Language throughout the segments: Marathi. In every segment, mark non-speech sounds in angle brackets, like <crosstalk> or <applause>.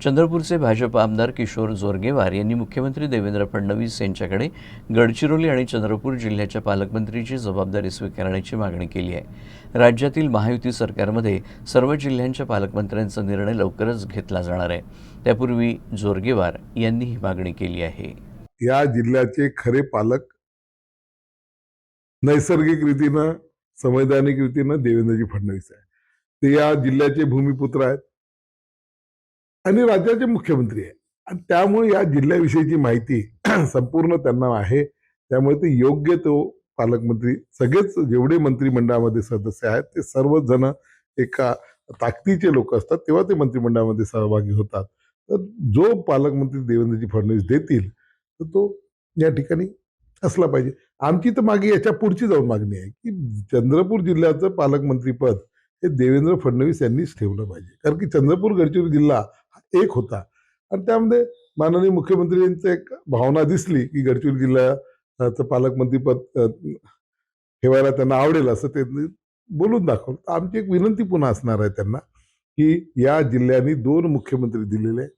चंद्रपूरचे भाजप आमदार किशोर जोरगेवार यांनी मुख्यमंत्री देवेंद्र फडणवीस यांच्याकडे गडचिरोली आणि चंद्रपूर जिल्ह्याच्या पालकमंत्रीची जबाबदारी स्वीकारण्याची मागणी केली आहे. राज्यातील महायुती सरकारमध्ये सर्व जिल्ह्यांच्या पालकमंत्र्यांचा निर्णय लवकरच घेतला जाणार आहे. त्यापूर्वी जोरगेवार यांनी ही मागणी केली आहे. या जिल्ह्याचे खरे पालक नैसर्गिक रीतीनं संवैधानिक रीतीनं देवेंद्रजी फडणवीस आहे ते या जिल्ह्याचे भूमिपुत्र आहेत. आणि राज्याचे मुख्यमंत्री आहे. आणि त्यामुळे या जिल्ह्याविषयीची माहिती <clears throat> संपूर्ण त्यांना आहे. त्यामुळे ते योग्य तो पालकमंत्री सगळेच जेवढे मंत्रिमंडळामध्ये सदस्य आहेत ते सर्वजण एका ताकदीचे लोक असतात तेव्हा ते मंत्रिमंडळामध्ये सहभागी होतात. तर जो पालकमंत्री देवेंद्रजी फडणवीस देतील तर तो या ठिकाणी असला पाहिजे. आमची तर मागे याच्या पुढची जाऊन मागणी आहे की चंद्रपूर जिल्ह्याचं पालकमंत्रीपद हे देवेंद्र फडणवीस यांनीच ठेवलं पाहिजे. कारण की चंद्रपूर गडचिरोली जिल्हा एक होता. आणि त्यामध्ये माननीय मुख्यमंत्र्यांचं एक भावना दिसली की गडचिरोली जिल्ह्याचं पालकमंत्रीपद ठेवायला त्यांना आवडेल असं ते बोलून दाखवलं. आमची एक विनंती पुन्हा असणार आहे त्यांना की या जिल्ह्याने दोन मुख्यमंत्री दिलेले आहेत.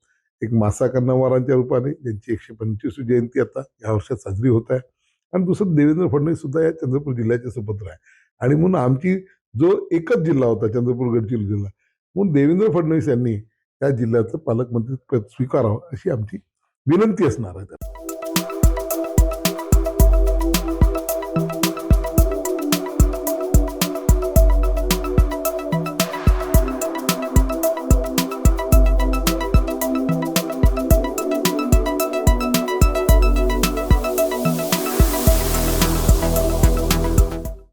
एक मासा कन्नावारांच्या रूपाने ज्यांची एकशे पंचवीस जयंती आता या वर्षात साजरी होत आहे. आणि दुसरं देवेंद्र फडणवीस सुद्धा या चंद्रपूर जिल्ह्याचे सुपुत्र आहे आणि म्हणून आमची जो एकच जिल्हा होता चंद्रपूर गडचिरोली जिल्हा म्हणून देवेंद्र फडणवीस यांनी या जिल्ह्याचं पालकमंत्री पद स्वीकारावं अशी आमची विनंती असणार आहे.